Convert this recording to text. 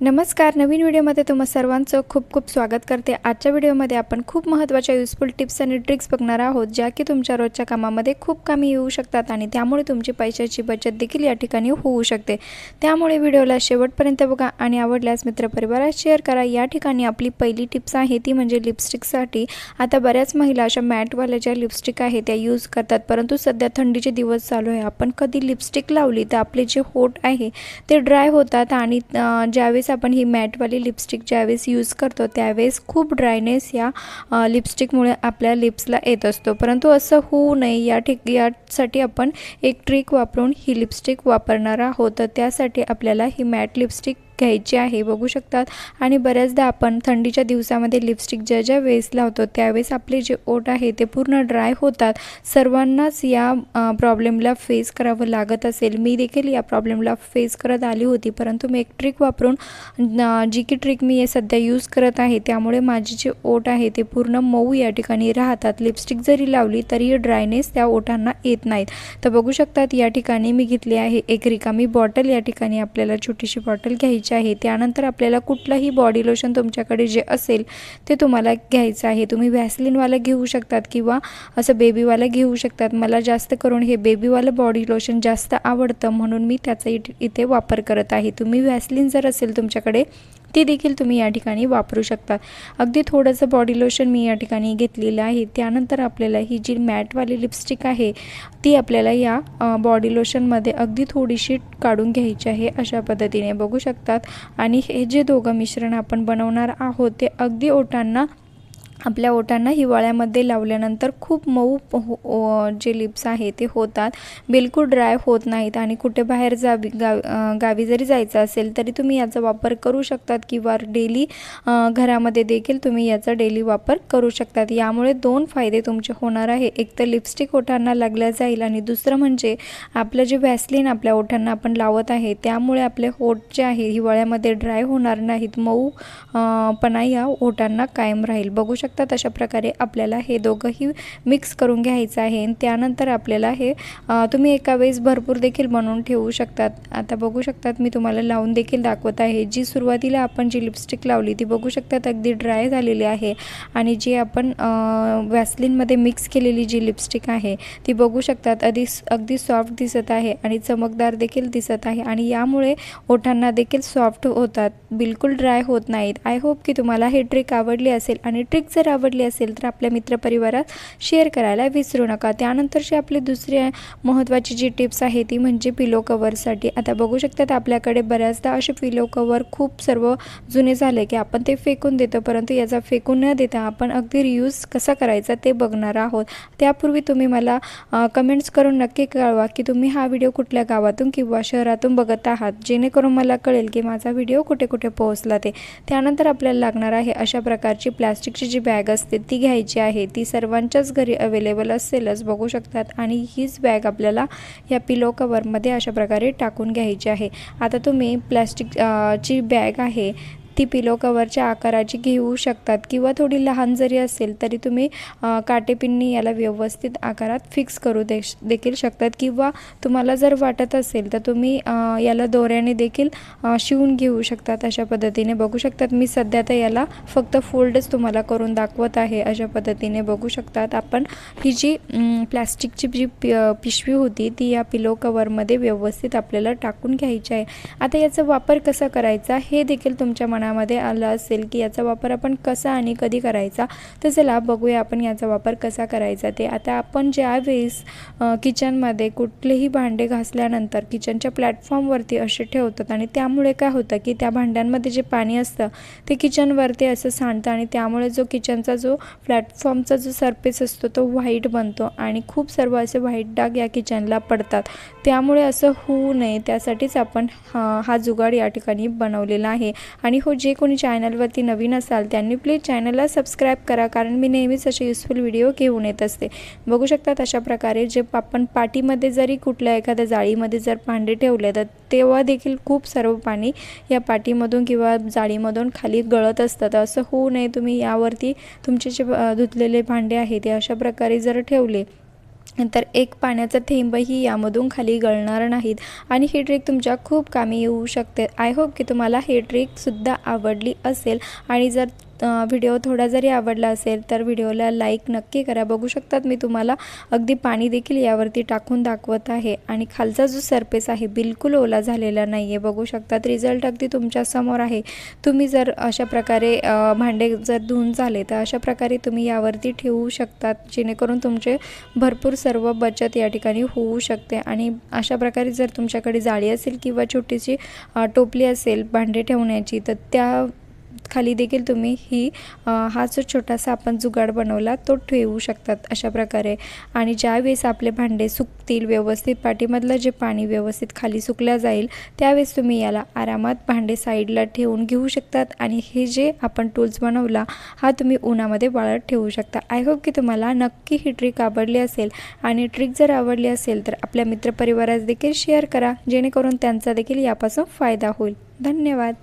नमस्कार नवीन व्हिडिओमध्ये तुम्हा सर्वांचं खूप खूप स्वागत करते. आजच्या व्हिडिओमध्ये आपण खूप महत्त्वाच्या युजफुल टिप्स आणि ट्रिक्स बघणार आहोत ज्या की तुमच्या रोजच्या कामामध्ये खूप कामी येऊ शकतात आणि त्यामुळे तुमची पैशाची बचत देखील या ठिकाणी होऊ शकते. त्यामुळे व्हिडिओला शेवटपर्यंत बघा आणि आवडल्यास मित्रपरिवारात शेअर करा. या ठिकाणी आपली पहिली टिप्स आहे ती म्हणजे लिपस्टिकसाठी आता बऱ्याच महिला अशा मॅटवाल्या ज्या लिपस्टिक आहे त्या यूज करतात. परंतु सध्या थंडीचे दिवस चालू आहे. आपण कधी लिपस्टिक लावली तर आपले जे होट आहे ते ड्राय होतात आणि ज्यावेळेस ज्यावेळेस आपण ही मॅटवाली लिपस्टिक ज्यावेळेस यूज करतो त्यावेळेस खूप ड्रायनेस या लिपस्टिकमुळे आपल्या लिप्सला येत असतो. परंतु असं होऊ नये या ठिक यासाठी आपण एक ट्रिक वापरून ही लिपस्टिक वापरणार आहोत. तर त्यासाठी आपल्याला ही मॅट लिपस्टिक घ्यायची आहे बघू शकतात. आणि बऱ्याचदा आपण थंडीच्या दिवसामध्ये लिपस्टिक ज्या ज्या वेळेस लावतो त्यावेळेस आपले जे ओठ आहे ते पूर्ण ड्राय होतात. सर्वांनाच या प्रॉब्लेमला फेस करावं लागत असेल. मी देखील या प्रॉब्लेमला फेस करत आली होती परंतु मी एक ट्रिक वापरून जी की ट्रिक मी सध्या यूज करत आहे त्यामुळे माझे जे ओठ आहे ते पूर्ण मऊ या ठिकाणी राहतात. लिपस्टिक जरी लावली तरी ड्रायनेस त्या ओठांना येत नाहीत. तर बघू शकतात या ठिकाणी मी घेतली आहे एक रिकामी बॉटल या ठिकाणी आपल्याला छोटीशी बॉटल घ्यायची आहे. त्यानंतर आपल्याला कुठलंही बॉडी लोशन तुमच्याकडे जे असेल ते तुम्हाला घ्यायचं आहे. तुम्ही व्हॅसलिनवालं घेऊ शकतात किंवा असं बेबीवालं घेऊ शकतात. मला जास्त करून हे बेबीवालं बॉडी लोशन जास्त आवडतं म्हणून मी त्याचा इथे इथे वापर करत आहे. तुम्ही व्हॅसलिन जर असेल तुमच्याकडे ती देखील तुम्ही या ठिकाणी वापरू शकता. अगदी थोडंसं बॉडी लोशन मी या ठिकाणी घेतलेलं आहे. त्यानंतर आपल्याला ही जी मॅटवाली लिपस्टिक आहे ती आपल्याला या बॉडी लोशनमध्ये अगदी थोडीशी काढून घ्यायची आहे अशा पद्धतीने. बघू शकतात. आणि हे जे दोघं मिश्रण आपण बनवणार आहोत ते अगदी ओटांना आपल्या ओठांना हिवाळ्यामध्ये लावल्यानंतर खूप मऊ हो- ओ- जे लिप्स आहे ते होतात. बिलकुल ड्राय होत नाहीत आणि कुठे बाहेर जावी गाव गावी जरी जायचं असेल तरी तुम्ही याचा वापर करू शकतात किंवा डेली घरामध्ये देखील तुम्ही याचा डेली वापर करू शकतात. यामुळे दोन फायदे तुमचे होणार आहे. एक तर लिपस्टिक ओठांना लागल्या जाईल आणि दुसरं म्हणजे आपलं जे व्हॅसलिन आपल्या ओठांना आपण लावत आहे त्यामुळे आपले ओठ जे आहे हिवाळ्यामध्ये ड्राय होणार नाहीत. मऊ पणा या ओठांना कायम राहील. बघू शकता अशा प्रकारे आपल्याला हे दोघंही मिक्स करून घ्यायचं आहे. आणि त्यानंतर आपल्याला हे तुम्ही एका वेळेस भरपूर देखील बनवून ठेवू शकतात. आता बघू शकतात मी तुम्हाला लावून देखील दाखवत आहे. जी सुरुवातीला आपण जी लिपस्टिक लावली ती बघू शकतात अगदी ड्राय झालेली आहे. आणि जी आपण वॅसलिनमध्ये मिक्स केलेली जी लिपस्टिक आहे ती बघू शकतात. अगदी अगदी सॉफ्ट दिसत आहे आणि चमकदार देखील दिसत आहे. आणि यामुळे ओठांना देखील सॉफ्ट होतात. बिलकुल ड्राय होत नाहीत. आय होप की तुम्हाला हे ट्रिक आवडली असेल. आणि ट्रिक जर आवडली असेल तर आपल्या मित्रपरिवारात शेअर करायला विसरू नका. त्यानंतरची आपली दुसरी महत्त्वाची जी टिप्स आहे ती म्हणजे पिलो कवरसाठी आता बघू शकतात आपल्याकडे बऱ्याचदा असे पिलो कवर खूप सर्व जुने झाले की आपण ते फेकून देतो परंतु याचा फेकून न देता आपण अगदी रियूज कसा करायचा ते बघणार आहोत. त्यापूर्वी तुम्ही मला कमेंट्स करून नक्की कळवा की तुम्ही हा व्हिडिओ कुठल्या गावातून किंवा शहरातून बघत आहात जेणेकरून मला कळेल की माझा व्हिडिओ कुठे कुठे पोहोचला ते. त्यानंतर आपल्याला लागणार आहे अशा प्रकारची प्लॅस्टिकची जी बॅग असते ती घ्यायची आहे ती सर्वांच्याच घरी अवेलेबल असेलच बघू शकतात. आणि हीच बॅग आपल्याला या पिलो कवरमध्ये अशा प्रकारे टाकून घ्यायची आहे. आता तुम्ही प्लॅस्टिक ची बॅग आहे ती पिलो कवरच्या आकाराची घेऊ शकतात किंवा थोडी लहान जरी असेल तरी तुम्ही काटेपिंनी याला व्यवस्थित आकारात फिक्स करू दे देखील शकतात. किंवा तुम्हाला जर वाटत असेल तर तुम्ही याला दोऱ्याने देखील शिवून घेऊ शकतात अशा पद्धतीने. बघू शकतात मी सध्या तर याला फक्त फोल्डच तुम्हाला करून दाखवत आहे अशा पद्धतीने. बघू शकतात आपण ही जी प्लॅस्टिकची जी पि पिशवी होती ती या पिलो कवरमध्ये व्यवस्थित आपल्याला टाकून घ्यायची आहे. आता याचा वापर कसा करायचा हे देखील तुमच्या मनात मनामध्ये आलं असेल की याचा वापर आपण कसा आणि कधी करायचा तर चला बघूया आपण याचा वापर कसा करायचा. ते आता आपण ज्यावेळेस किचनमध्ये कुठलेही भांडे घासल्यानंतर किचनच्या प्लॅटफॉर्मवरती असे ठेवतात आणि त्यामुळे काय होतं की त्या भांड्यांमध्ये जे पाणी असतं ते किचनवरती असं सांडतं आणि त्यामुळे जो किचनचा जो प्लॅटफॉर्मचा जो सरफेस असतो तो व्हाईट बनतो आणि खूप सर्व असे व्हाईट डाग या किचनला पडतात. त्यामुळे असं होऊ नये त्यासाठीच आपण हा हा जुगाड या ठिकाणी बनवलेला आहे. आणि हो जे कोणी चॅनलवरती नवीन असाल त्यांनी प्लीज चॅनलला सबस्क्राईब करा. कारण मी नेहमीच असे युजफुल व्हिडिओ घेऊन येत असते. बघू शकतात अशा प्रकारे जे आपण पाटीमध्ये जरी कुठल्या एखाद्या जाळीमध्ये जर भांडे ठेवले तर तेव्हा देखील खूप सर्व पाणी या पाटीमधून किंवा जाळीमधून खाली गळत असतं तर असं होऊ नये तुम्ही यावरती तुमचे जे धुतलेले भांडे आहेत ते अशा प्रकारे जर ठेवले तर एक पाण्याचा थेंबही यामधून खाली गळणार नाहीत. आणि ही ट्रिक तुमच्या खूप कामी येऊ शकते. आय होप की तुम्हाला ही ट्रिकसुद्धा आवडली असेल. आणि जर व्हिडिओ थोडा जरी आवडला असेल तर व्हिडिओला लाईक नक्की करा. बघू शकतात मी तुम्हाला अगदी पाणी देखील यावरती टाकून दाखवत आहे. आणि खालचा जो सरफेस आहे बिलकुल ओला झालेला नाही आहे बघू शकतात रिझल्ट अगदी तुमच्यासमोर आहे. तुम्ही जर अशा प्रकारे भांडे जर धुवून झाले तर अशा प्रकारे तुम्ही यावरती ठेवू शकतात. जेणेकरून तुमचे भरपूर सर्व बचत या ठिकाणी होऊ शकते. आणि अशा प्रकारे जर तुमच्याकडे जाळी असेल किंवा छोटीशी टोपली असेल भांडे ठेवण्याची तर त्या खाली देखील तुम्ही ही हा जो छोटासा आपण जुगाड बनवला तो ठेवू शकतात अशा प्रकारे. आणि ज्यावेळेस आपले भांडे सुकतील व्यवस्थित पाठीमधलं जे पाणी व्यवस्थित खाली सुकल्या जाईल त्यावेळेस तुम्ही याला आरामात भांडे साईडला ठेवून घेऊ शकतात. आणि हे जे आपण टूल्स बनवला हा तुम्ही उन्हामध्ये वाळत ठेवू शकता. आय होप की तुम्हाला नक्की ही ट्रिक आवडली असेल. आणि ट्रिक जर आवडली असेल तर आपल्या मित्रपरिवारास देखील शेअर करा जेणेकरून त्यांचा देखील यापासून फायदा होईल. धन्यवाद.